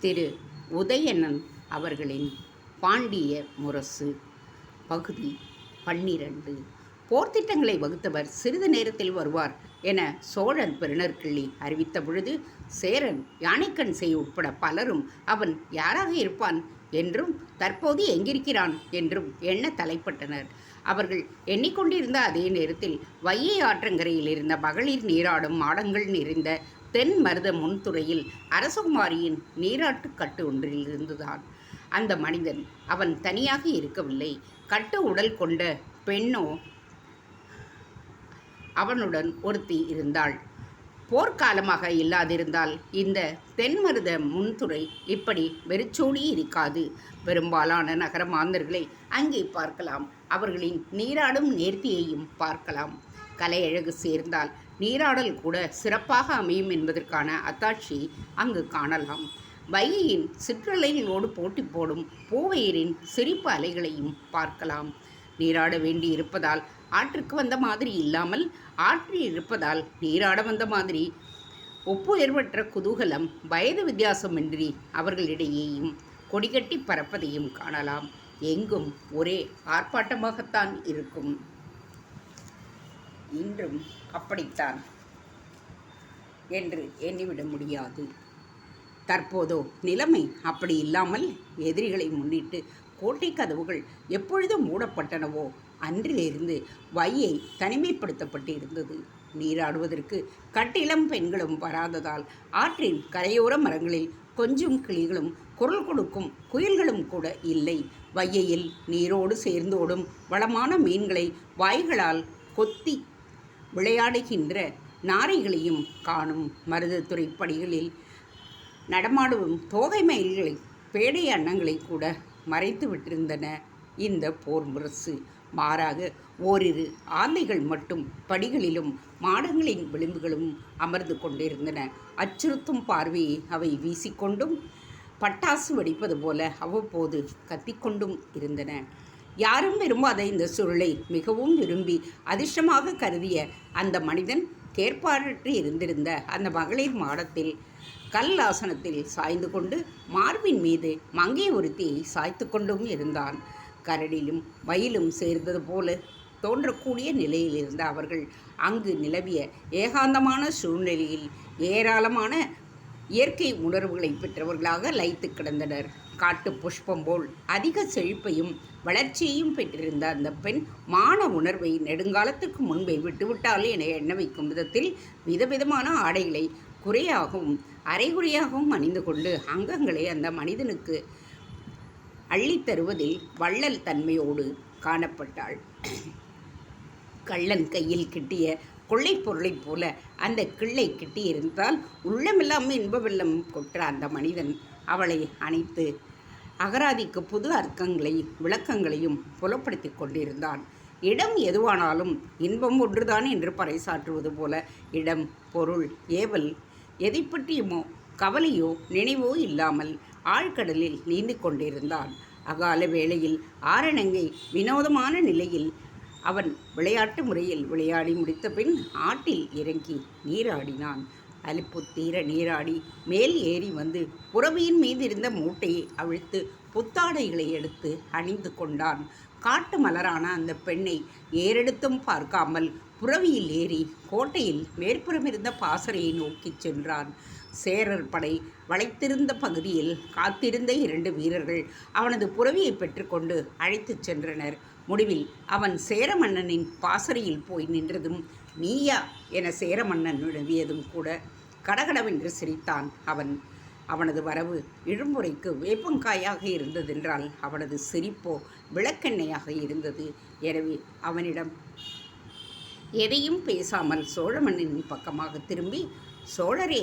திரு உதயணன் அவர்களின் பாண்டிய முரசு பகுதி பன்னிரண்டு. போர்த்திட்டங்களை வகுத்தவர் சிறிது நேரத்தில் வருவார் என சோழன் பெருநற்கிள்ளி அறிவித்த பொழுது சேரன் யானைக்கண் செய் உட்பட பலரும் அவன் யாராக இருப்பான் என்றும் தற்போது எங்கிருக்கிறான் என்றும் எண்ண தலைப்பட்டனர். அவர்கள் எண்ணிக்கொண்டிருந்த அதே நேரத்தில் வையை ஆற்றங்கரையில் இருந்த மகளிர் நீராடும் மாடங்கள் நிறைந்த தென் மருத முன்துறையில் அரசகுமாரியின் நீராட்டு கட்டு ஒன்றில் இருந்துதான். அந்த மனிதன் அவன் தனியாக இருக்கவில்லை. கட்டு உடல் கொண்ட பெண்ணோ அவனுடன் ஒருத்தி இருந்தாள். போர்க்காலமாக இல்லாதிருந்தால் இந்த தென்மருத முன்துறை இப்படி வெறிச்சோடி இருக்காது. பெரும்பாலான நகர மாந்தர்களை அங்கே பார்க்கலாம். அவர்களின் நீராடும் நேர்த்தியையும் பார்க்கலாம். கலையழகு சேர்ந்தால் நீராடல் கூட சிறப்பாக அமையும் என்பதற்கான அத்தாட்சி அங்கு காணலாம். வைகையின் சிற்றலைகளோடு போட்டி போடும் பூவையரின் சிரிப்பு அலைகளையும் பார்க்கலாம். நீராட வேண்டி இருப்பதால் ஆற்றுக்கு வந்த மாதிரி இல்லாமல் ஆற்றில் இருப்பதால் நீராட வந்த மாதிரி. ஒப்புயர்வற்ற குதூகலம் வயது வித்தியாசமின்றி அவர்களிடையேயும் கொடிகட்டி பறப்பதையும் காணலாம். எங்கும் ஒரே ஆர்ப்பாட்டமாகத்தான் இருக்கும். இன்றும் அப்படித்தான் என்று எண்ணிவிட முடியாது. தற்போதோ நிலைமை அப்படி இல்லாமல் எதிரிகளை முன்னிட்டு கோட்டை கதவுகள் எப்பொழுது மூடப்பட்டனவோ அன்றிலிருந்து வையை தனிமைப்படுத்தப்பட்டு இருந்தது. நீராடுவதற்கு கட்டிலம் பெண்களும் வராததால் ஆற்றின் கரையோர மரங்களில் கொஞ்சம் கிளிகளும் குரல் கொடுக்கும் குயில்களும் கூட இல்லை. வையையில் நீரோடு சேர்ந்தோடும் வளமான மீன்களை வாய்களால் கொத்தி விளையாடுகின்ற நாரைகளையும் காணும் மருதத்துறை படிகளில் நடமாடும் தோகை மயில்களை பேடை அன்னங்களை கூட மறைத்து விட்டிருந்தன. இந்த போர் முரசு மாறாக ஓரிரு ஆந்தைகள் மட்டும் படிகளிலும் மாடங்களின் விளிம்புகளும் அமர்ந்து கொண்டிருந்தன. அச்சுறுத்தும் பார்வையை அவை வீசிக்கொண்டும் பட்டாசு வெடிப்பது போல அவ்வப்போது கத்திக்கொண்டும் இருந்தன. யாரும் விரும்பாத இந்த சுருளை மிகவும் விரும்பி அதிர்ஷ்டமாக கருதிய அந்த மனிதன் கேட்பாரற்று இருந்திருந்த அந்த மகளிர் மாடத்தில் கல் ஆசனத்தில் சாய்ந்து கொண்டு மார்பின் மீது மங்கை ஒருத்தியை சாய்த்து கொண்டும் இருந்தான். கரடிலும் வயலும் சேர்ந்தது போல தோன்றக்கூடிய நிலையில் இருந்த அவர்கள் அங்கு நிலவிய ஏகாந்தமான சூழ்நிலையில் ஏராளமான இயற்கை உணர்வுகளை பெற்றவர்களாக லைத்து கிடந்தனர். காட்டு புஷ்பம் போல் அதிக செழிப்பையும் வளர்ச்சியையும் பெற்றிருந்த அந்த பெண் மான உணர்வை நெடுங்காலத்துக்கு முன்பே விட்டுவிட்டால் என எண்ண வைக்கும் விதத்தில் விதவிதமான ஆடைகளை குறையாகவும் அரைகுறையாகவும் அணிந்து கொண்டு அங்கங்களை அந்த மனிதனுக்கு அள்ளித்தருவதில் வள்ளல் தன்மையோடு காணப்பட்டாள். கள்ளன் கையில் கிட்டிய கொள்ளைப் பொருளைப் போல அந்த கிள்ளை கிட்டியிருந்தால் உள்ளமெல்லாம் இன்பவெல்லம் கொற்ற அந்த மனிதன் அவளை அணைத்து அகராதிக்கு புது அர்த்தங்களையும் விளக்கங்களையும் புலப்படுத்தி கொண்டிருந்தான். இடம் எதுவானாலும் இன்பம் ஒன்றுதான் என்று பறைசாற்றுவது போல இடம் பொருள் ஏவல் எதை பற்றியுமோ கவலையோ நினைவோ இல்லாமல் ஆழ்கடலில் நீந்தி கொண்டிருந்தான். அகால வேளையில் ஆரணங்கை வினோதமான நிலையில் அவன் விளையாட்டு முறையில் விளையாடி முடித்த பின் ஆட்டில் இறங்கி நீராடினான். அலுப்பு தீர நீராடி மேல் ஏறி வந்து புறவியின் மீது இருந்த மூட்டையை அவிழ்த்து புத்தாடைகளை எடுத்து அணிந்து கொண்டான். காட்டு மலரான அந்த பெண்ணை ஏறெடுத்தும் பார்க்காமல் புறவியில் ஏறி கோட்டையில் மேற்புறம் இருந்த பாசறையை நோக்கிச் சென்றான். சேரர் படை வளைத்திருந்த பகுதியில் காத்திருந்த இரண்டு வீரர்கள் அவனது புறவியை பெற்றுக்கொண்டு அழைத்துச் சென்றனர். முடிவில் அவன் சேர மன்னனின் பாசறையில் போய் நின்றதும் நீயா என சேர மன்னன் வினவியதும் கூட கடகடவென்று சிரித்தான் அவன். அவனது வரவு இழும்புரைக்கு வேப்பங்காயாக இருந்ததென்றால் அவனது சிரிப்போ விளக்கெண்ணையாக இருந்தது. எனவே அவனிடம் எதையும் பேசாமல் சோழ மன்னனின் பக்கமாக திரும்பி சோழரே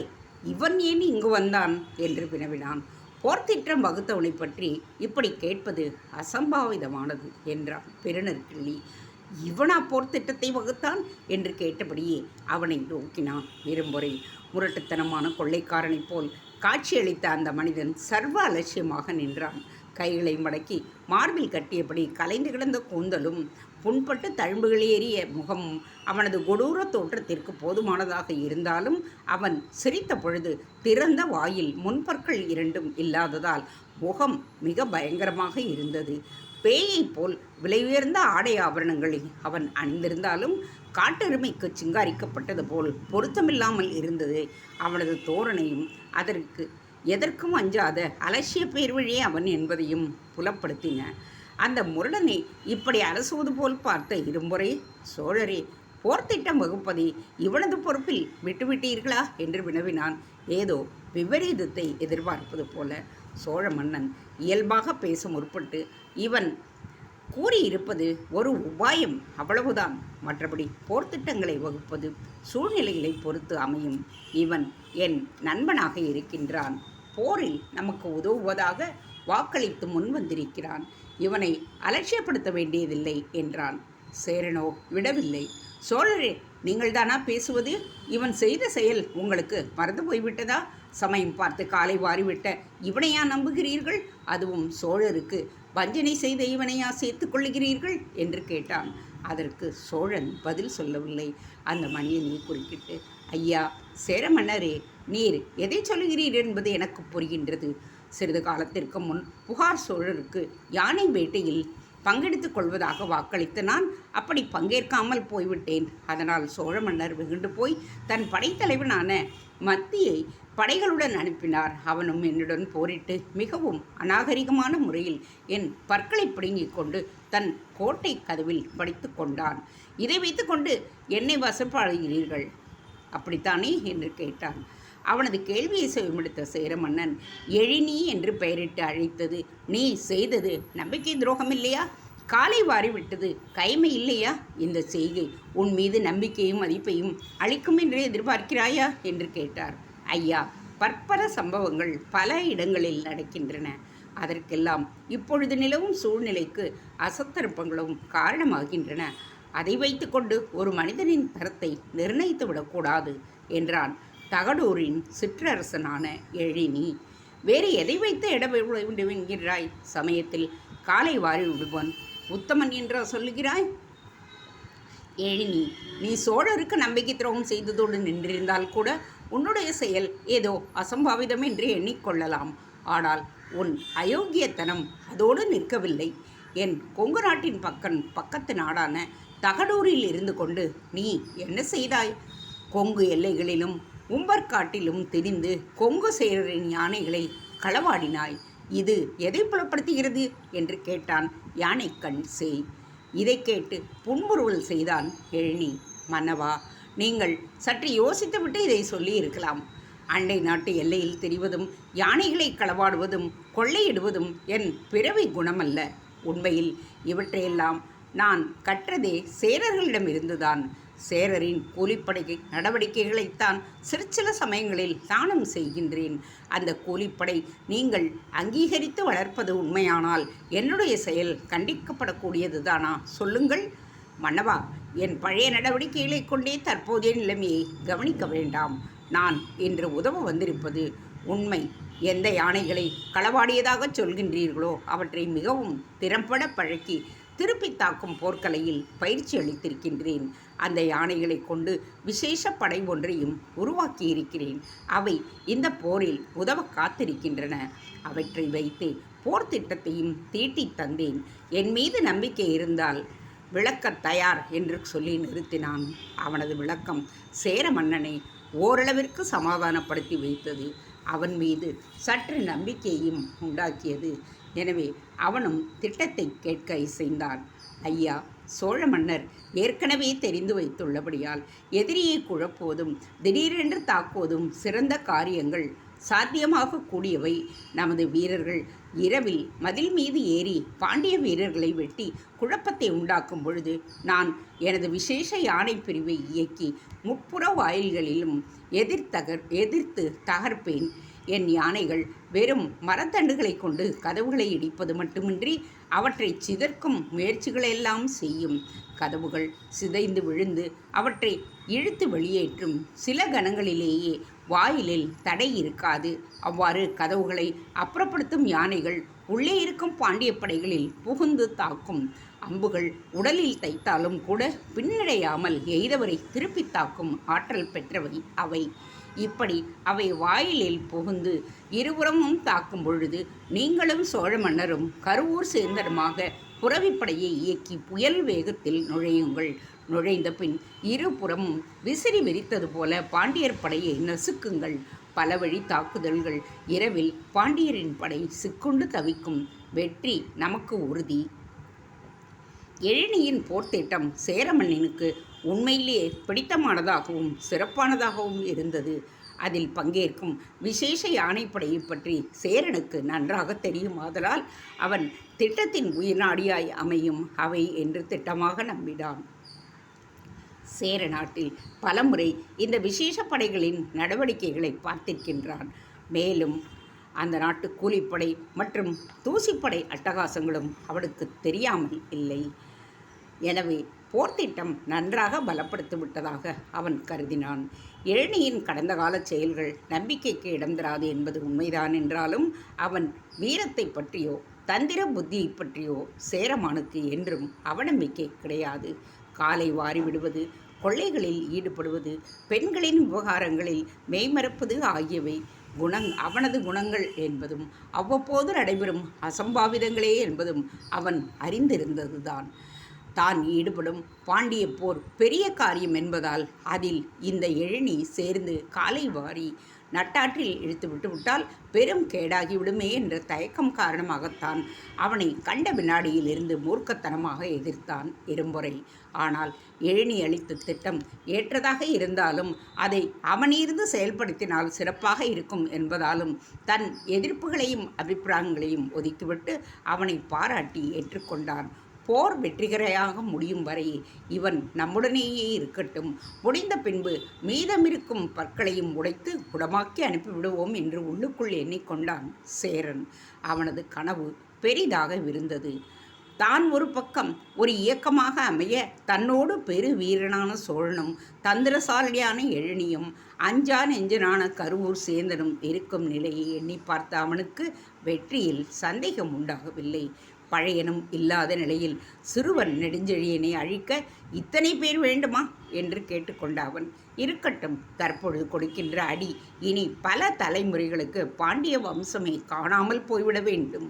இவன் ஏன் இங்கு வந்தான்? என்று வினவினான். போர்த்திட்டம் வகுத்தவனை பற்றி இப்படி கேட்பது அசம்பாவிதமானது என்றான் பெருநற்கிள்ளி. இவனா போர் திட்டத்தை வகுத்தான் என்று கேட்டபடியே அவனை நோக்கினான் இரும்பொறை முரட்டுத்தனமான கொள்ளைக்காரனைப் போல் காட்சியளித்த அந்த மனிதன் சர்வ அலட்சியமாக நின்றான். கைகளை மடக்கி மார்பில் கட்டியபடி கலைந்து கிடந்த கூந்தலும் புண்பட்டு தழும்புகளேறிய முகமும் அவனது கொடூர தோற்றத்திற்கு போதுமானதாக இருந்தாலும் அவன் சிரித்த பொழுது திறந்த வாயில் முன்பற்கள் இரண்டும் இல்லாததால் முகம் மிக பயங்கரமாக இருந்தது. பேயைப் போல் விலை உயர்ந்த ஆடை ஆபரணங்களை அவன் அணிந்திருந்தாலும் காட்டெருமைக்கு சிங்காரிக்கப்பட்டது போல் பொருத்தமில்லாமல் இருந்தது. அவனது தோரணையும் அதற்கு எதற்கும் அஞ்சாத அலட்சிய பேர் வழியே அவன் என்பதையும் புலப்படுத்தின. அந்த முரடனை இப்படி அரசுவது போல் பார்த்த இருமுறை சோழரே போர்த்திட்டம் வகுப்பதை இவனது பொறுப்பில் விட்டுவிட்டீர்களா? என்று வினவினான். ஏதோ விபரீதத்தை எதிர்பார்ப்பது போல சோழ மன்னன் இயல்பாக பேச முற்பட்டு இவன் கூறியிருப்பது ஒரு உபாயம் அவ்வளவுதான். மற்றபடி போர்த்திட்டங்களை வகுப்பது சூழ்நிலைகளை பொறுத்து அமையும். இவன் என் நண்பனாக இருக்கின்றான். போரில் நமக்கு உதவுவதாக வாக்களித்து முன் வந்திருக்கிறான் இவனை அலட்சியப்படுத்த வேண்டியதில்லை என்றான். சேரனோ விடவில்லை. சோழரே நீங்கள்தானா பேசுவது? இவன் செய்த செயல் உங்களுக்கு மறந்து போய்விட்டதா? சமயம் பார்த்து காலை வாரிவிட்ட இவனையா நம்புகிறீர்கள்? அதுவும் சோழருக்கு. வஞ்சனை செய்த இவனையா சேர்த்துக் கொள்ளுகிறீர்கள்? என்று கேட்டான். அதற்கு சோழன் பதில் சொல்லவில்லை. அந்த மணியனை குறுக்கிட்டு ஐயா சேர மன்னரே நீர் எதை சொல்லுகிறீர் என்பது எனக்கு புரிகின்றது. சிறிது காலத்திற்கு முன் புகார் சோழருக்கு யானை வேட்டையில் பங்கெடுத்துக் கொள்வதாக வாக்களித்த நான் அப்படி பங்கேற்காமல் போய்விட்டேன். அதனால் சோழ மன்னர் வெகுண்டு போய் தன் படைத்தலைவனான மத்தியை படைகளுடன் அனுப்பினார். அவனும் என்னுடன் போரிட்டு மிகவும் அநாகரிகமான முறையில் என் பற்களை பிடுங்கிக் கொண்டு தன் கோட்டை கதவில் படித்து கொண்டான். இதை வைத்துக்கொண்டு என்னை வசப்பாடுகிறீர்கள்? அப்படித்தானே? என்று கேட்டான். அவனது கேள்வியை செவிமடுத்த சேர மன்னன் எழினி என்று பெயரிட்டு அழைத்தது நீ செய்தது நம்பிக்கை துரோகம் இல்லையா? காலை வாரி விட்டது கைமை இல்லையா? இந்த செய்கை உன் மீது நம்பிக்கையும் மதிப்பையும் அளிக்கும் என்று எதிர்பார்க்கிறாயா? என்று கேட்டார். ஐயா பற்பல சம்பவங்கள் பல இடங்களில் நடக்கின்றன. அதற்கெல்லாம் இப்பொழுது நிலவும் சூழ்நிலைக்கு அசத்தருப்பங்களும் காரணமாகின்றன. அதை வைத்துக்கொண்டு ஒரு மனிதனின் தரத்தை நிர்ணயித்து விடக்கூடாது என்றான் தகடூரின் சிற்றரசனான எழினி. வேறு எதை வைத்து இட என்கிறாய் சமயத்தில் காலை வாரி விடுவான் உத்தமன் என்றா சொல்லுகிறாய்? எழினி நீ சோழருக்கு நம்பிக்கை துரோகம் செய்ததோடு நின்றிருந்தால் கூட உன்னுடைய செயல் ஏதோ அசம்பாவிதம் என்று எண்ணிக்கொள்ளலாம். ஆனால் உன் அயோக்கியத்தனம் அதோடு நிற்கவில்லை. என் கொங்கு நாட்டின் பக்கம் பக்கத்து நாடான தகடூரில் இருந்து கொண்டு நீ என்ன செய்தாய்? கொங்கு எல்லைகளிலும் உம்பர்காட்டிலும் திரிந்து கொங்கு சேரரின் யானைகளை களவாடினாய். இது எதை புலப்படுத்துகிறது? என்று கேட்டான் யானைக்கண் செய். இதை கேட்டு புன்முறுவல் செய்தான் எழினி மன்னவா நீங்கள் சற்று யோசித்துவிட்டு இதை சொல்லி இருக்கலாம் அண்டை நாட்டு எல்லையில் தெரிவதும் யானைகளை களவாடுவதும் கொள்ளையிடுவதும் என் பிறவி குணமல்ல. உண்மையில் இவற்றையெல்லாம் நான் கற்றதே சேரர்களிடமிருந்துதான். சேரரின் கூலிப்படை நடவடிக்கைகளைத்தான் சிறு சில சமயங்களில் தானம் செய்கின்றேன். அந்த கூலிப்படை நீங்கள் அங்கீகரித்து வளர்ப்பது உண்மையானால் என்னுடைய செயல் கண்டிக்கப்படக்கூடியதுதானா? சொல்லுங்கள். மன்னவா என் பழைய நடவடிக்கைகளை கொண்டே தற்போதைய நிலைமையை கவனிக்க வேண்டாம். நான் இன்று உதவ வந்திருப்பது உண்மை. எந்த யானைகளை களவாடியதாக சொல்கின்றீர்களோ அவற்றை மிகவும் திறம்பட பழக்கி திருப்பி தாக்கும் போர்க்கலையில் பயிற்சி அளித்திருக்கின்றேன். அந்த யானைகளை கொண்டு விசேஷ படை ஒன்றையும் உருவாக்கியிருக்கிறேன். அவை இந்த போரில் உதவ காத்திருக்கின்றன. அவற்றை வைத்து போர் திட்டத்தையும் தீட்டி தந்தேன். என் மீது நம்பிக்கை இருந்தால் விளக்கத் தயார் என்று சொல்லி நிறுத்தினான். அவனது விளக்கம் சேர மன்னனை ஓரளவிற்கு சமாதானப்படுத்தி வைத்தது. அவன் மீது சற்று நம்பிக்கையும் உண்டாக்கியது. எனவே அவனும் திட்டத்தை கேட்க இசைந்தான். ஐயா சோழ மன்னர் ஏற்கனவே தெரிந்து வைத்துள்ளபடியால் எதிரியை குழப்புவதும் திடீரென்று தாக்குவதும் சிறந்த காரியங்கள் சாத்தியமாகக்கூடியவை. நமது வீரர்கள் இரவில் மதில் மீது ஏறி பாண்டிய வீரர்களை வெட்டி குழப்பத்தை உண்டாக்கும் பொழுது நான் எனது விசேஷ யானை பிரிவை இயக்கி முப்புற வாயில்களிலும் எதிர்த்தகர் எதிர்த்து தகர்ப்பேன். என் யானைகள் வெறும் மரத்தண்டுகளை கொண்டு கதவுகளை இடிப்பது மட்டுமின்றி அவற்றை சிதற்கும் முயற்சிகளெல்லாம் செய்யும். கதவுகள் சிதைந்து விழுந்து அவற்றை இழுத்து வெளியேற்றும் சில கணங்களிலேயே வாயிலில் தடை இருக்காது. அவ்வாறு கதவுகளை அப்புறப்படுத்தும் யானைகள் உள்ளே இருக்கும் பாண்டிய படைகளில் புகுந்து தாக்கும். அம்புகள் உடலில் தைத்தாலும் கூட பின்னடையாமல் எய்தவரை திருப்பி தாக்கும் ஆற்றல் பெற்றவை அவை. இப்படி அவை வாயிலில் புகுந்து இருபுறமும் தாக்கும் பொழுது நீங்களும் சோழ மன்னரும் கருவூர் சேர்ந்தருமாக புறவிப்படையை இயக்கி புயல் வேகத்தில் நுழையுங்கள். நுழைந்த பின் இருபுறமும் விசிறி விரித்தது போல பாண்டியர் படையை நசுக்குங்கள். பல வழி தாக்குதல்கள். இரவில் பாண்டியரின் படை சிக்குண்டு தவிக்கும். வெற்றி நமக்கு உறுதி. எழினியின் போர்த்திட்டம் சேரமன்னனுக்கு உண்மையிலேயே பிடித்தமானதாகவும் சிறப்பானதாகவும் இருந்தது. அதில் பங்கேற்கும் விசேஷ யானைப்படையை பற்றி சேரனுக்கு நன்றாக தெரியும். ஆதலால் அவன் திட்டத்தின் உயிர்நாடியாய் அமையும். அவை என்று திட்டமாக நம்பினான். சேர நாட்டில் பலமுறை இந்த விசேஷ படைகளின் நடவடிக்கைகளை பார்த்திருக்கின்றான். மேலும் அந்த நாட்டு கூலிப்படை மற்றும் தூசிப்படை அட்டகாசங்களும் அவனுக்கு தெரியாமல் இல்லை. எனவே போர்த்திட்டம் நன்றாக பலப்படுத்தி விட்டதாக அவன் கருதினான். எழினியின் கடந்த கால செயல்கள் நம்பிக்கைக்கு இடம் தராது என்பது உண்மைதான் என்றாலும் அவன் வீரத்தை பற்றியோ தந்திர புத்தியை பற்றியோ சேரமானுக்கு என்றும் அவநம்பிக்கை கிடையாது. காலை வாரி விடுவது கொள்ளைகளில் ஈடுபடுவது பெண்களின் விவகாரங்களில் மெய்மறப்பது ஆகியவை குணங் அவனது குணங்கள் என்பதும் அவ்வப்போது நடைபெறும் அசம்பாவிதங்களே என்பதும் அவன் அறிந்திருந்ததுதான். தான் ஈடுபடும் பாண்டிய போர் பெரிய காரியம் என்பதால் அதில் இந்த எழினி சேர்ந்து காலை வாரி நட்டாற்றில் இழுத்து விட்டுவிட்டால் பெரும் கேடாகிவிடுமே என்ற தயக்கம் காரணமாகத்தான் அவனை கண்ட வினாடியில் இருந்து மூர்க்கத்தனமாக எதிர்த்தான் இரும்பொறை ஆனால் எழினி அளித்த திட்டம் ஏற்றதாக இருந்தாலும் அதை அவனிருந்து செயல்படுத்தினால் சிறப்பாக இருக்கும் என்பதாலும் தன் எதிர்ப்புகளையும் அபிப்பிராயங்களையும் ஒதுக்கிவிட்டு அவனை பாராட்டி ஏற்றுக்கொண்டான். போர் வெற்றிகரையாக முடியும் வரை இவன் நம்முடனேயே இருக்கட்டும். முடிந்த பின்பு மீதமிருக்கும் பற்களையும் உடைத்து குடமாக்கி அனுப்பிவிடுவோம் என்று உள்ளுக்குள் எண்ணிக்கொண்டான் சேரன். அவனது கனவு பெரிதாக விருந்தது. தான் ஒரு பக்கம் ஒரு இயக்கமாக அமைய தன்னோடு பெரு வீரனான சோழனும் தந்திரசாலியான எழினியும் அஞ்சா நெஞ்சனான கருவூர் சேந்தனும் இருக்கும் நிலையை எண்ணி பார்த்த அவனுக்கு வெற்றியில் சந்தேகம் உண்டாகவில்லை. பழையனும் இல்லாத நிலையில் சிறுவன் நெடுஞ்செழியனை அழிக்க இத்தனை பேர் வேண்டுமா? என்று கேட்டுக்கொண்ட அவன் இருக்கட்டும் தற்பொழுது கொடுக்கின்ற அடி இனி பல தலைமுறைகளுக்கு பாண்டிய வம்சமே காணாமல் போய்விட வேண்டும்.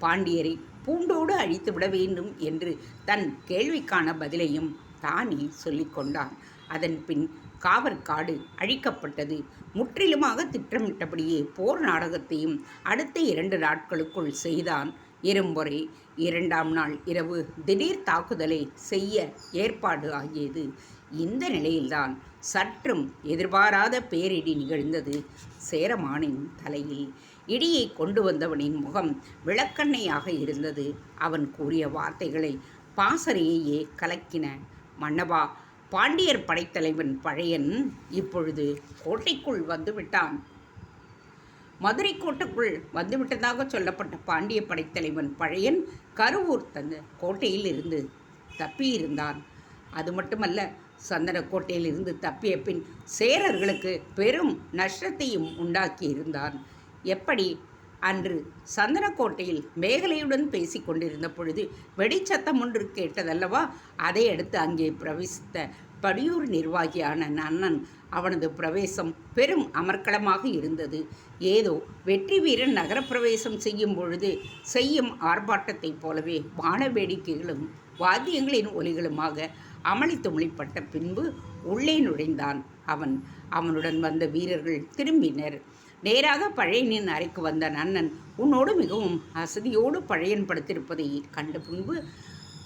பாண்டியரை பூண்டோடு அழித்து விட வேண்டும் என்று தன் கேள்விக்கான பதிலையும் தானே சொல்லிக்கொண்டான் அதன் பின் காவற்காடு அழிக்கப்பட்டது. முற்றிலுமாக திட்டமிட்டபடியே போர் நாடகத்தையும் அடுத்த இரண்டு நாட்களுக்குள் செய்தான். இரும்பொறை இரண்டாம் நாள் இரவு திடீர் தாக்குதலை செய்ய ஏற்பாடு ஆகியது. இந்த நிலையில்தான் சற்றும் எதிர்பாராத பேரிடி நிகழ்ந்தது சேரமானின் தலையில். இடியை கொண்டு வந்தவனின் முகம் விளக்கண்ணையாக இருந்தது. அவன் கூறிய வார்த்தைகளை பாசறையையே கலக்கின. மன்னவா பாண்டியர் படைத்தலைவன் பழையன் இப்பொழுது கோட்டைக்குள் வந்துவிட்டான். மதுரை கோட்டைக்குள் வந்துவிட்டதாக சொல்லப்பட்ட பாண்டிய படைத்தலைவன் பழையன் கருவூர் தந்த கோட்டையில் இருந்து தப்பியிருந்தான். அது மட்டுமல்ல சந்தன கோட்டையில் இருந்து தப்பிய பின் சேரர்களுக்கு பெரும் நஷ்டத்தையும் உண்டாக்கி இருந்தான் எப்படி? அன்று சந்தனக்கோட்டையில் மேகலையுடன் பேசி கொண்டிருந்த பொழுது வெடிச்சத்தம் ஒன்று கேட்டதல்லவா? அதை அடுத்து அங்கே பிரவேசித்த படியூர் நிர்வாகியான நன்னன் அவனது பிரவேசம் பெரும் அமர்க்களமாக இருந்தது. ஏதோ வெற்றி வீரன் நகரப்பிரவேசம் செய்யும் பொழுது செய்யும் ஆர்ப்பாட்டத்தைப் போலவே வான வேடிக்கைகளும் வாத்தியங்களின் ஒலிகளுமாக அமளி துமளிப்பட்ட பின்பு உள்ளே நுழைந்தான் அவன். அவனுடன் வந்த வீரர்கள் திரும்பினர். நேராக பழையனின் அறைக்கு வந்த நன்னன் உன்னோடு மிகவும் அசதியோடு பழையன் படுத்திருப்பதை கண்ட பின்பு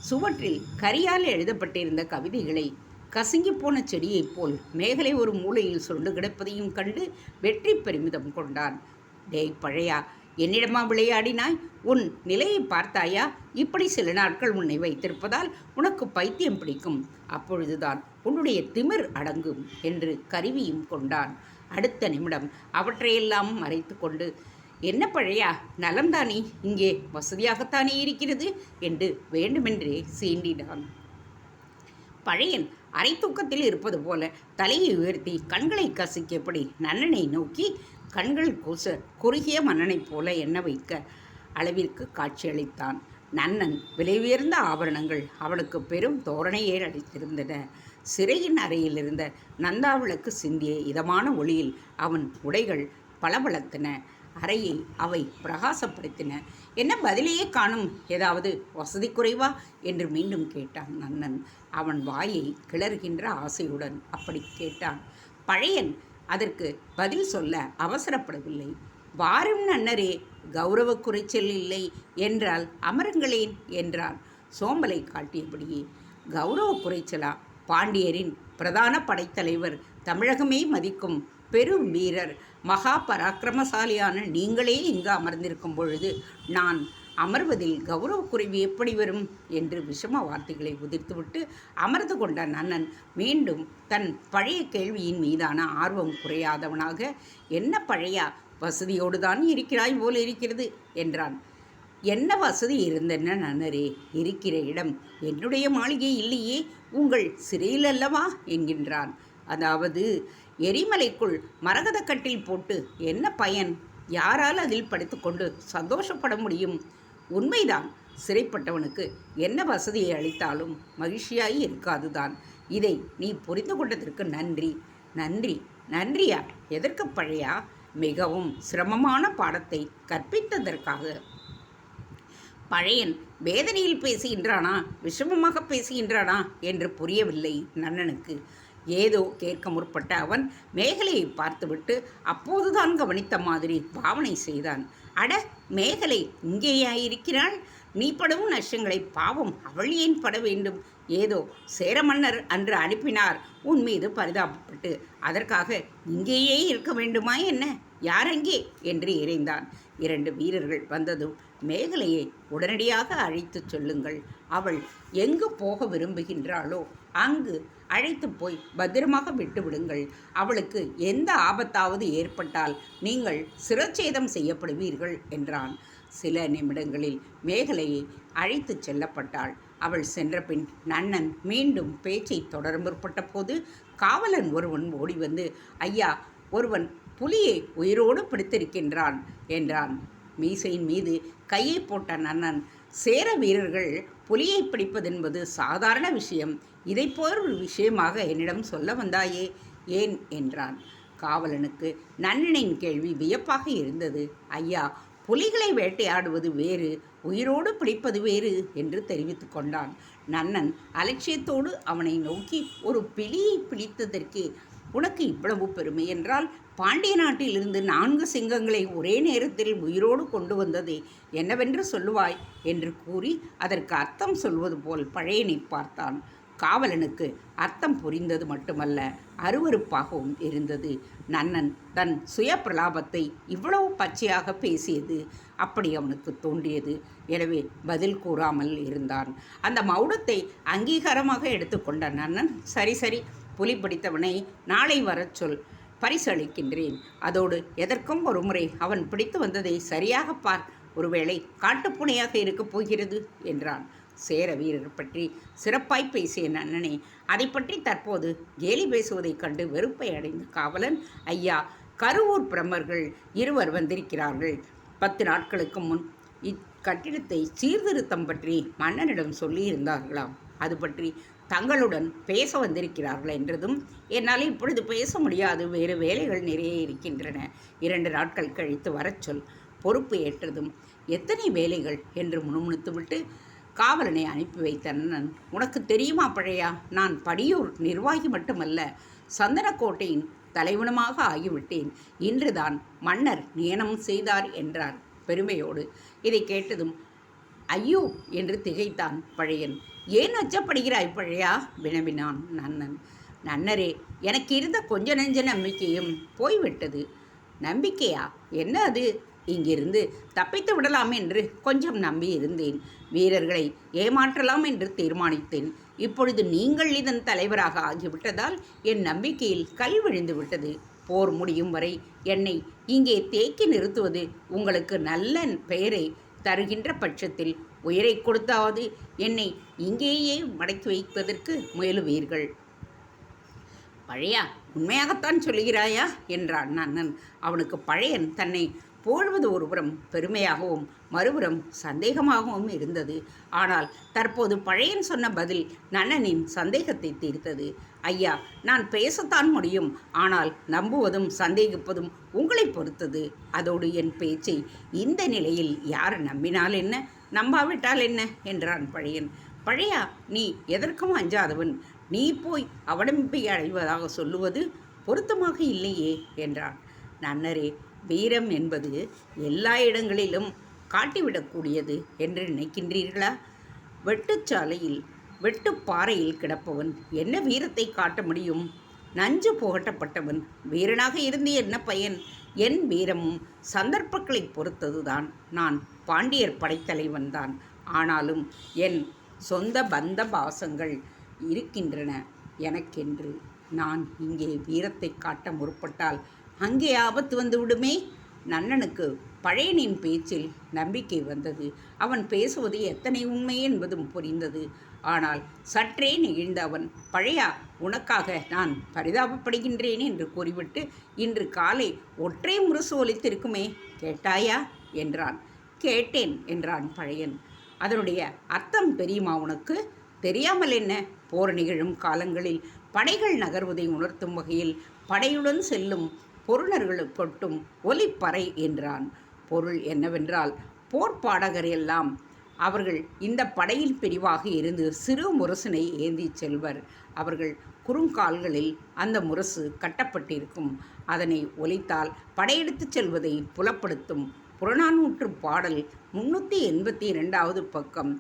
சுவற்றில் கரியால் எழுதப்பட்டிருந்த கவிதைகளை கசங்கி போன செடியைப் போல் மேகலை ஒரு மூலையில் சுருண்டு கிடப்பதையும் கண்டு வெற்றி பெருமிதம் கொண்டான். டேய் பழையா என்னிடமா விளையாடினாய்? உன் நிலையை பார்த்தாயா? இப்படி சில நாட்கள் உன்னை வைத்திருப்பதால் உனக்கு பைத்தியம் பிடிக்கும். அப்பொழுதுதான் உன்னுடைய திமிர் அடங்கும் என்று கருவியும் கொண்டான். அடுத்த நிமிடம் அவற்றையெல்லாம் மறைத்து கொண்டு என்ன பழையா நலம்தானே இங்கே வசதியாகத்தானே இருக்கிறது? என்று வேண்டுமென்றே சீண்டினான். பழையன் அரை தூக்கத்தில் இருப்பது போல தலையை உயர்த்தி கண்களை கசிக்கப்படி நன்னனை நோக்கி கண்கள் கூச குறுகிய மன்னனைப் போல எண்ண வைக்க அளவிற்கு காட்சியளித்தான் நன்னன் விலை உயர்ந்த ஆபரணங்கள் அவனுக்கு பெரும் தோரணையே அளித்திருந்தன. சிறையின் அறையில் இருந்த நந்தாவிளக்கு சிந்திய இதமான ஒளியில் அவன் உடைகள் பளபளத்தன. அறையை அவை பிரகாசப்படுத்தின. என்ன பதிலையே காணும்? ஏதாவது வசதி குறைவா? என்று மீண்டும் கேட்டான் நன்னன். அவன் வாயை கிளறுகின்ற ஆசையுடன் அப்படி கேட்டான். பழையன் அதற்கு பதில் சொல்ல அவசரப்படவில்லை. வாரும் நன்னரே கௌரவ குறைச்சல் இல்லை என்றால் அமருங்களேன் என்றான். சோம்பலை காட்டியபடியே. கௌரவ குறைச்சலா? பாண்டியரின் பிரதான படைத்தலைவர் தமிழகமே மதிக்கும் பெரும் வீரர் மகா பராக்கிரமசாலியான நீங்களே இங்கு அமர்ந்திருக்கும் பொழுது நான் அமர்வதில் கௌரவ குறைவு எப்படி வரும்? என்று விஷம வார்த்தைகளை உதிர்த்துவிட்டு அமர்ந்து கொண்ட நன்னன் மீண்டும் தன் பழைய கேள்வியின் மீதான ஆர்வம் குறையாதவனாக என்ன பழையா? வசதியோடு தான் இருக்கிறாய் போல இருக்கிறது என்றான். என்ன வசதி இருந்தென்ன நன்னரே? இருக்கிற இடம் என்னுடைய மாளிகை இல்லையே உங்கள் சிறையில் அல்லவா என்கின்றான். அதாவது எரிமலைக்குள் மரகத கட்டில் போட்டு என்ன பயன்? யாரால் அதில் படுத்துக்கொண்டு சந்தோஷப்பட முடியும்? உண்மைதான். சிறைப்பட்டவனுக்கு என்ன வசதியை அளித்தாலும் மகிழ்ச்சியாய் இருக்காதுதான். இதை நீ புரிந்து கொண்டதற்கு நன்றி. நன்றி. நன்றியா? எதற்கு பழையா? மிகவும் சிரமமான பாடத்தை கற்பித்ததற்காக. பழையன் வேதனையில் பேசுகின்றானா? விஷமமாக பேசுகின்றானா? என்று புரியவில்லை நன்னனுக்கு. ஏதோ கேட்க முற்பட்ட அவன் மேகலையை பார்த்துவிட்டு அப்போதுதான் கவனித்த மாதிரி பாவனை செய்தான். அட மேகலை இங்கேயா இருக்கிறாள் நீ படவும் நஷ்டங்களை பாவம் அவள் ஏன் பட வேண்டும்? ஏதோ சேர மன்னர் அன்று அனுப்பினார். உன் மீது பரிதாபப்பட்டு அதற்காக இங்கேயே இருக்க வேண்டுமா என்ன? யாரெங்கே என்று இறைந்தான். இரண்டு வீரர்கள் வந்ததும் மேகலையை உடனடியாக அழைத்துச் சொல்லுங்கள். அவள் எங்கு போக விரும்புகின்றாளோ அங்கு அழைத்து போய் பத்திரமாக விட்டுவிடுங்கள். அவளுக்கு எந்த ஆபத்தாவது ஏற்பட்டால் நீங்கள் சிரச்சேதம் செய்யப்படுவீர்கள் என்றான். சில நிமிடங்களில் மேகலையை அழைத்துச் செல்லப்பட்டாள். அவள் சென்றபின் நன்னன் மீண்டும் பேச்சை தொடர முற்பட்ட போது காவலன் ஒருவன் ஓடி வந்து ஐயா ஒருவன் புலியை உயிரோடு பிடித்திருக்கின்றான் என்றான். மீசையின் மீது கையை போட்ட நன்னன் சேர வீரர்கள் புலியை பிடிப்பதென்பது சாதாரண விஷயம். இதை போல் ஒரு விஷயமாக என்னிடம் சொல்ல வந்தாயே ஏன் என்றான். காவலனுக்கு நன்னனின் கேள்வி வியப்பாக இருந்தது. ஐயா புலிகளை வேட்டையாடுவது வேறு உயிரோடு பிடிப்பது வேறு என்று தெரிவித்து கொண்டான். நன்னன் அலட்சியத்தோடு அவனை நோக்கி ஒரு பிலியை பிடித்ததற்கு உனக்கு இவ்வளவு பெருமை என்றால் பாண்டிய நாட்டிலிருந்து நான்கு சிங்கங்களை ஒரே நேரத்தில் உயிரோடு கொண்டு வந்ததே என்னவென்று சொல்லுவாய்? என்று கூறி அதற்கு அர்த்தம் சொல்வது போல் பழையனை பார்த்தான். காவலனுக்கு அர்த்தம் புரிந்தது மட்டுமல்ல அருவருப்பாகவும் இருந்தது. நன்னன் தன் சுய பிரலாபத்தை இவ்வளவு பச்சையாக பேசியது அப்படி அவனுக்கு தோன்றியது. எனவே பதில் கூறாமல் இருந்தான். அந்த மௌனத்தை அங்கீகாரமாக எடுத்துக்கொண்ட நன்னன் சரி சரி புலி பிடித்தவனை நாளை வரச் சொல் பரிசளிக்கின்றேன். அதோடு எதற்கும் ஒரு முறை அவன் பிடித்து வந்ததை சரியாக பார் ஒருவேளை காட்டுப்பூனையாக இருக்கப் போகிறது என்றான். சேர வீரர் பற்றி சிறப்பாய் பேசிய நன்னனே அதை பற்றி தற்போது கேலி பேசுவதைக் கண்டு வெறுப்பை அடைந்த காவலன் ஐயா கருவூர் பிரமர்கள் இருவர் வந்திருக்கிறார்கள். பத்து நாட்களுக்கு முன் இக்கட்டிடத்தை சீர்திருத்தம் பற்றி மன்னனிடம் சொல்லியிருந்தார்களாம். அது பற்றி தங்களுடன் பேச வந்திருக்கிறார்கள் என்றதும் என்னால் இப்பொழுது பேச முடியாது. வேறு வேலைகள் நிறைய இருக்கின்றன. இரண்டு நாட்கள் கழித்து வரச் சொல். பொறுப்பு ஏற்றதும் எத்தனை வேலைகள் என்று முணுமுணுத்துவிட்டு காவலனை அனுப்பி வைத்த அண்ணன் உனக்கு தெரியுமா பழையா? நான் படியூர் நிர்வாகி மட்டுமல்ல சந்தனக்கோட்டையின் தலைவனுமாக ஆகிவிட்டேன். இன்றுதான் மன்னர் நியனம் செய்தார் என்றார் பெருமையோடு இதை கேட்டதும் ஐயோ என்று திகைத்தான் பழையன். ஏன் அச்சப்படுகிறாய் பழையா வினவினான் நன்னன். நன்னரே எனக்கு இருந்த கொஞ்ச நெஞ்ச நம்பிக்கையும் போய்விட்டது. நம்பிக்கையா? என்ன அது? இங்கிருந்து தப்பித்து விடலாம் என்று கொஞ்சம் நம்பி இருந்தேன். வீரர்களை ஏமாற்றலாம் என்று தீர்மானித்தேன். இப்பொழுது நீங்கள் இதன் தலைவராக ஆகிவிட்டதால் என் நம்பிக்கையில் கல் விழுந்து விட்டது. போர் முடியும் வரை என்னை இங்கே தேக்கி நிறுத்துவது உங்களுக்கு நல்ல பெயரை தருகின்ற பட்சத்தில் உயிரை கொடுத்தாவது என்னை இங்கேயே மடக்கி வைப்பதற்கு முயலுவீர்கள். பழையா உண்மையாகத்தான் சொல்லுகிறாயா? என்றான் நன்னன் அவனுக்கு பழையன் தன்னை போழ்வது ஒருபுறம் பெருமையாகவும் மறுபுறம் சந்தேகமாகவும் இருந்தது. ஆனால் தற்போது பழையன் சொன்ன பதில் நன்னனின் சந்தேகத்தை தீர்த்தது. ஐயா நான் பேசத்தான் முடியும் ஆனால் நம்புவதும் சந்தேகிப்பதும் உங்களை பொறுத்தது. அதோடு என் பேச்சை இந்த நிலையில் யார் நம்பினால் என்ன? நம்பாவிட்டால் என்ன? என்றான் பழையன். பழையா நீ எதற்கும் அஞ்சாதவன். நீ போய் அவடம்பை அடைவதாக சொல்லுவது பொருத்தமாக இல்லையே என்றான். நன்னரே வீரம் என்பது எல்லா இடங்களிலும் காட்டிவிடக்கூடியது என்று நினைக்கின்றீர்களா? வெட்டுச்சாலையில் வெட்டுப்பாறையில் கிடப்பவன் என்ன வீரத்தை காட்ட முடியும்? நஞ்சு புகட்டப்பட்டவன் வீரனாக இருந்து என்ன பயன்? என் வீரமும் சந்தர்ப்பங்களை பொறுத்ததுதான். நான் பாண்டியர் படைத்தலைவன் தான். ஆனாலும் என் சொந்த பந்த பாசங்கள் இருக்கின்றன எனக்கென்று. நான் இங்கே வீரத்தை காட்ட முற்பட்டால் அங்கே ஆபத்து வந்து விடுமே? நன்னனுக்கு பழையனின் பேச்சில் நம்பிக்கை வந்தது. அவன் பேசுவது எத்தனை உண்மை என்பதும் புரிந்தது. ஆனால் சற்றே நெகிழ்ந்த அவன் பழையா உனக்காக நான் பரிதாபப்படுகின்றேன் என்று கூறிவிட்டு இன்று காலை ஒற்றை முரசு ஒலித்திருக்குமே கேட்டாயா? என்றான். கேட்டேன் என்றான் பழையன். அதனுடைய அர்த்தம் தெரியுமா உனக்கு? தெரியாமல் என்ன? போர் நிகழும் காலங்களில் படைகள் நகர்வதை உணர்த்தும் வகையில் படையுடன் செல்லும் பொருளர்களுக்கு கொட்டும் ஒலிப்பறை என்றான். பொருள் என்னவென்றால் போர்ப்பாடகர் எல்லாம் அவர்கள் இந்த படையின் பிரிவாக இருந்து சிறு முரசினை ஏந்தி செல்வர். அவர்கள் குறுங்கால்களில் அந்த முரசு கட்டப்பட்டிருக்கும். அதனை ஒலித்தால் படையெடுத்துச் செல்வதை புலப்படுத்தும். புறநானூற்று பாடல் முன்னூற்றி எண்பத்தி இரண்டாவது பக்கம்.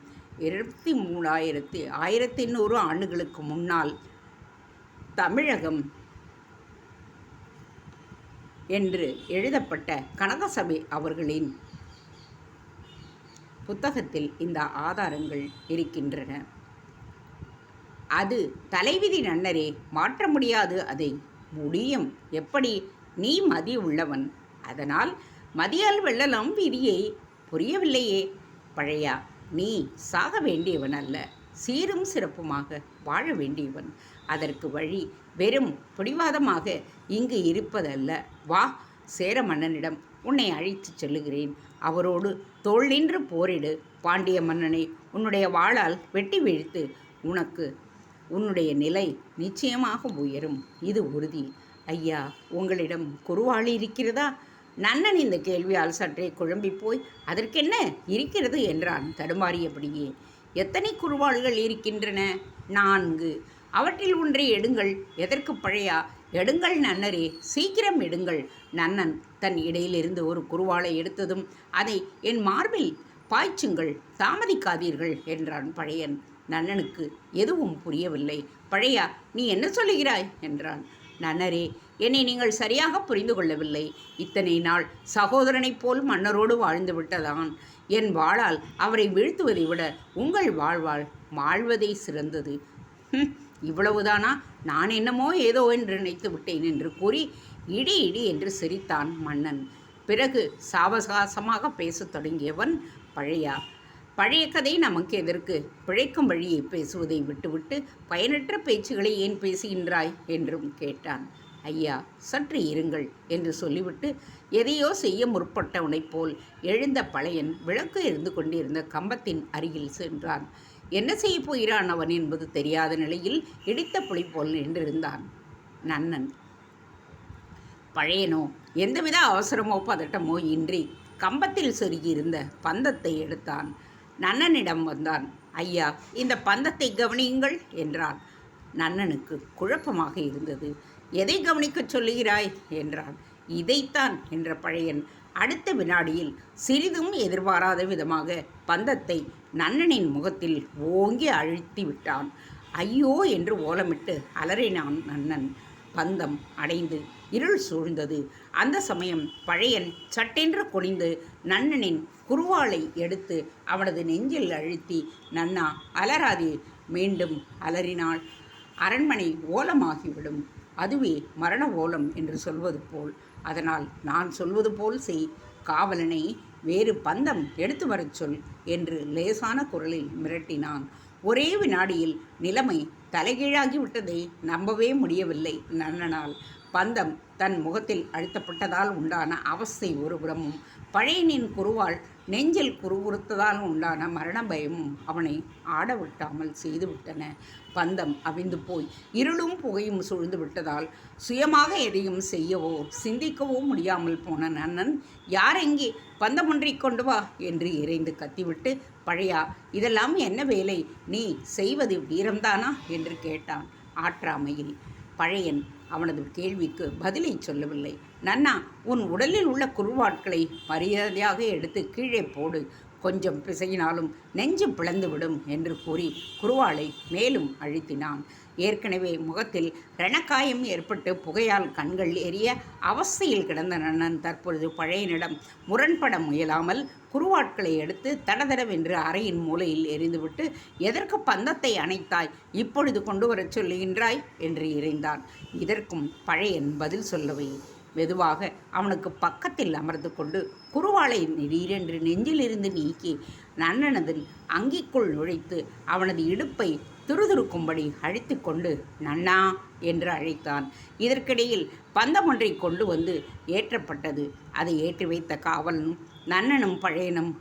இருபத்தி மூணாயிரத்தி ஆயிரத்தி எண்ணூறு ஆண்டுகளுக்கு முன்னால் தமிழகம் என்று எழுதப்பட்ட கனகசபை அவர்களின் புத்தகத்தில் இந்த ஆதாரங்கள் இருக்கின்றன. அது தலைவிதி நன்னரே மாற்ற முடியாது அதை. முடியும். எப்படி? நீ மதி உள்ளவன். அதனால் மதியால் வெள்ளலாம் விதியை புரியவில்லையே. பழையா நீ சாக வேண்டியவன் அல்ல. சீரும் சிறப்புமாக வாழ வேண்டியவன். அதற்கு வழி வெறும் பிடிவாதமாக இங்கு இருப்பதல்ல. வா சேர மன்னனிடம் உன்னை அழைத்துச் செல்லுகிறேன். அவரோடு தோளின்று போரிடு. பாண்டிய மன்னனை உன்னுடைய வாளால் வெட்டி வீழ்த்து உனக்கு உன்னுடைய நிலை நிச்சயமாக உயரும். இது உறுதி. ஐயா உங்களிடம் குருவாளி இருக்கிறதா? நன்னன் இந்த கேள்வியால் சற்றே குழம்பி போய் அதற்கென்ன இருக்கிறது? என்றான் தடுமாறியபடியே. எத்தனை குருவாள்கள் இருக்கின்றன? நான்கு. அவற்றில் ஒன்றை எடுங்கள். எதற்கு பழையா? எடுங்கள் நன்னரே. சீக்கிரம் எடுங்கள். நன்னன் தன் இடையிலிருந்து ஒரு குருவாளை எடுத்ததும் அதை என் மார்பில் பாய்ச்சுங்கள் தாமதிக்காதீர்கள் என்றான் பழையன். நன்னனுக்கு எதுவும் புரியவில்லை. பழையா நீ என்ன சொல்லுகிறாய்? என்றான். நன்னரே என்னை நீங்கள் சரியாக புரிந்து கொள்ளவில்லை. இத்தனை நாள் சகோதரனைப் போல் மன்னரோடு வாழ்ந்து விட்டதான் என் வாழால் அவரை வீழ்த்துவதை விட உங்கள் வாழ்வாள் வாழ்வதே சிறந்தது. இவ்வளவுதானா? நான் என்னமோ ஏதோ என்று நினைத்து விட்டேன் என்று கூறி இடி இடி என்று சிரித்தான் மன்னன். பிறகு சாவகாசமாக பேசத் தொடங்கியவன் பழையா பழைய கதை நமக்கு எதற்கு? பிழைக்கும் வழியை பேசுவதை விட்டுவிட்டு பயனற்ற பேச்சுகளை ஏன் பேசுகின்றாய்? என்றும் கேட்டான். ஐயா சற்று இருங்கள் என்று சொல்லிவிட்டு எதையோ செய்ய முற்பட்டவனைப் போல் எழுந்த பழையன் விளக்கு இருந்து கொண்டிருந்த கம்பத்தின் அருகில் சென்றான். என்ன செய்ய போகிறான் அவன்? என்பது தெரியாத நிலையில் இடித்த புலி போல் நின்றிருந்தான் நன்னன். பழையனோ? எந்தவித அவசரமோ பதட்டமோ இன்றி கம்பத்தில் சொருகியிருந்த பந்தத்தை எடுத்தான். நன்னனிடம் வந்தான் ஐயா இந்த பந்தத்தை கவனியுங்கள் என்றான். நன்னனுக்கு குழப்பமாக இருந்தது. எதை கவனிக்கச் சொல்லுகிறாய்? என்றான். இதைத்தான் என்ற பழையன் அடுத்த வினாடியில் சிறிதும் எதிர்பாராத விதமாக பந்தத்தை நன்னனின் முகத்தில் ஓங்கி அழுத்தி விட்டான். ஐயோ என்று ஓலமிட்டு அலறினான் நன்னன். பந்தம் அடைந்து இருள் சூழ்ந்தது. அந்த சமயம் பழையன் சட்டென்று குனிந்து நன்னனின் குருவாளை எடுத்து அவனது நெஞ்சில் அழுத்தி நன்னா அலராதே மீண்டும் அலறினாள் அரண்மனை ஓலமாகிவிடும். அதுவே மரண ஓலம் என்று சொல்வது போல். அதனால் நான் சொல்வது போல் செய். காவலனை வேறு பந்தம் எடுத்து வரச் சொல் என்று லேசான குரலில் மிரட்டினான். ஒரே வினாடியில் நிலைமை தலைகீழாகி விட்டதை நம்பவே முடியவில்லை நன்னனால். பந்தம் தன் முகத்தில் அழுத்தப்பட்டதால் உண்டான அவஸ்தை ஒருபுறமும் பழையனின் குருவால் நெஞ்சில் குருவுறுத்ததால் உண்டான மரண பயமும் அவனை ஆட விட்டாமல் செய்துவிட்டன. பந்தம் அவிந்து போய் இருளும் புகையும் சூழ்ந்து விட்டதால் சுயமாக எதையும் செய்யவோ சிந்திக்கவோ முடியாமல் போன நன்னன் யாரெங்கே பந்தமொன்றை கொண்டு வா என்று இறைந்து கத்திவிட்டு பழையா இதெல்லாம் என்ன வேலை? நீ செய்வது வீரம்தானா? என்று கேட்டான் ஆற்றாமையில். பழையன் அவனது கேள்விக்கு பதிலை சொல்லவில்லை. நன்னா உன் உடலில் உள்ள குருவாட்களை மரியாதையாக எடுத்து கீழே போடு. கொஞ்சம் பிசையினாலும் நெஞ்சு பிளந்துவிடும் என்று கூறி குருவாளை மேலும் அழுத்தினான். ஏற்கனவே முகத்தில் ரணக்காயம் ஏற்பட்டு புகையால் கண்கள் எரிய அவஸ்தையில் கிடந்த நன்னன் தற்பொழுது பழையனிடம் முரண்பட முயலாமல் குருவாட்களை எடுத்து தடதடவென்று அறையின் மூலையில் எரிந்துவிட்டு எதற்கு பந்தத்தை அணைத்தாய்? இப்பொழுது கொண்டு வரச் சொல்லுகின்றாய்? என்று இறைந்தான். இதற்கும் பழையன் பதில் சொல்லவை. மெதுவாக அவனுக்கு பக்கத்தில் அமர்ந்து கொண்டு குருவாளை திடீரென்று நெஞ்சிலிருந்து நீக்கி நன்னனதன் அங்கிக்குள் நுழைத்து அவனது இடுப்பை துருதுருக்கும்படி அழைத்து கொண்டு நன்னா என்று அழைத்தான். இதற்கிடையில் பந்தம் ஒன்றை கொண்டு வந்து ஏற்றப்பட்டது. அதை ஏற்றி வைத்த காவலனும் நன்னனும் பழையனும்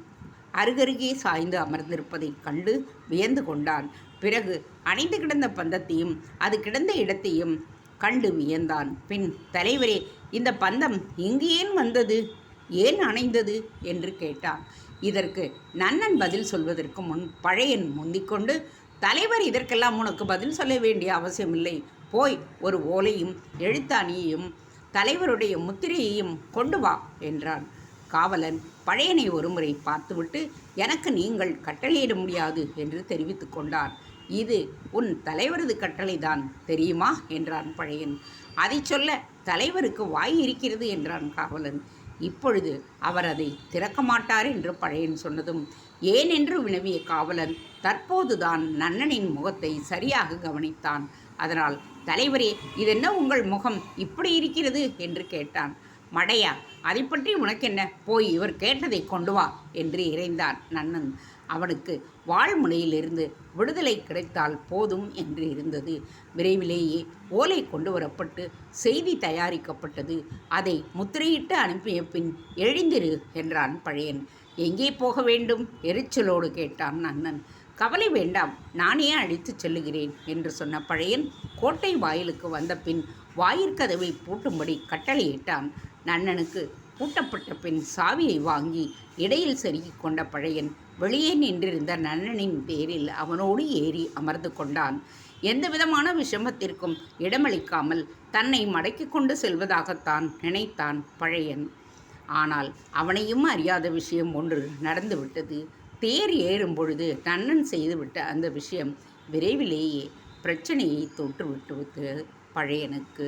அருகருகே சாய்ந்து அமர்ந்திருப்பதைக் கண்டு வியந்து கொண்டான். பிறகு அணைந்து கிடந்த பந்தத்தையும் அது கிடந்த இடத்தையும் கண்டு வியந்தான். பின் தலைவரே இந்த பந்தம் இங்கு ஏன் வந்தது? ஏன் அணைந்தது? என்று கேட்டான். இதற்கு நன்னன் பதில் சொல்வதற்கு முன் பழையன் முந்திக்கொண்டு தலைவர் இதற்கெல்லாம் உனக்கு பதில் சொல்ல வேண்டிய அவசியமில்லை. போய் ஒரு ஓலையும் எழுத்தாணியையும் தலைவருடைய முத்திரையையும் கொண்டு வா என்றான். காவலன் பழையனை ஒருமுறை பார்த்துவிட்டு எனக்கு நீங்கள் கட்டளையிட முடியாது என்று தெரிவித்து கொண்டார் இது உன் தலைவரது கட்டளைதான் தெரியுமா? என்றான் பழையன். அதை சொல்ல தலைவருக்கு வாய் இருக்கிறது என்றான் காவலன். இப்பொழுது அவர் அதை திறக்க மாட்டார் என்று பழையன் சொன்னதும் ஏன் என்று வினவிய காவலன் தற்போதுதான் நன்னனின் முகத்தை சரியாக கவனித்தான். அதனால் தலைவரே இதென்ன உங்கள் முகம் இப்படி இருக்கிறது? என்று கேட்டான். மடையா அதை பற்றி உனக்கென்ன? போய் இவர் கேட்டதை கொண்டு வா என்று இறைந்தான் நன்னன். அவனுக்கு வாழ்முனையிலிருந்து விடுதலை கிடைத்தால் போதும் என்று இருந்தது. விரைவிலேயே ஓலை கொண்டு வரப்பட்டு செய்தி தயாரிக்கப்பட்டது. அதை முத்திரையிட்டு அனுப்பிய பின் எழுந்திரு என்றான் பழையன். எங்கே போக வேண்டும்? எரிச்சலோடு கேட்டான் நன்னன். கவலை வேண்டாம் நானே அழைத்துச் செல்லுகிறேன் என்று சொன்ன பழையன் கோட்டை வாயிலுக்கு வந்த பின் வாயிற்கதவை பூட்டும்படி கட்டளையிட்டான். நன்னனுக்கு பூட்டப்பட்ட பின் சாவியை வாங்கி இடையில் செருகிக் கொண்ட பழையன் வெளியே நின்றிருந்த நன்னனின் பேரில் அவனோடு ஏறி அமர்ந்து கொண்டான். எந்த விதமான விஷமத்திற்கும் இடமளிக்காமல் தன்னை மடக்கி கொண்டு செல்வதாகத்தான் நினைத்தான் பழையன். ஆனால் அவனையும் அறியாத விஷயம் ஒன்று நடந்துவிட்டது. தேர் ஏறும் பொழுது நன்னன் செய்துவிட்ட அந்த விஷயம் விரைவிலேயே பிரச்சனையை தொற்றுவிட்டு பழையனுக்கு.